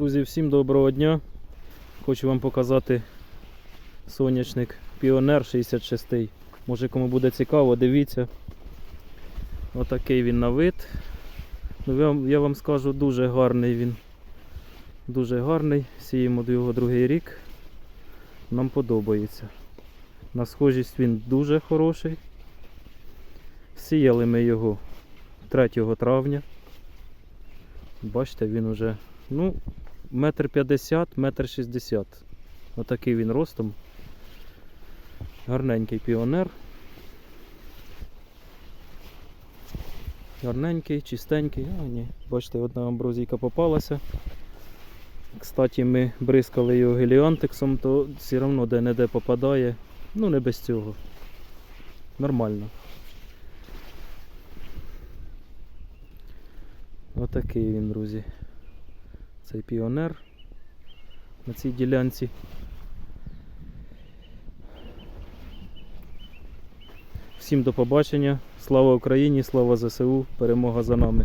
Друзі, всім доброго дня. Хочу вам показати сонячник Піонер 66. Може кому буде цікаво, дивіться. Отакий він на вид. Ну, я, вам- скажу, дуже гарний він. Дуже гарний. Сіємо його другий рік. Нам подобається. На схожість він дуже хороший. Сіяли ми його 3 травня. Бачите, він уже ну, метр п'ятдесят, метр шістдесят. Отакий він ростом. Гарненький піонер. Гарненький, чистенький. А, ні. Бачите, одна амброзійка попалася. Кстати, ми бризкали його геліантексом, то все одно де-не-де попадає. Ну, не без цього. Нормально. Отакий він, друзі. Цей піонер на цій ділянці. Всім до побачення. Слава Україні, слава ЗСУ, перемога за нами.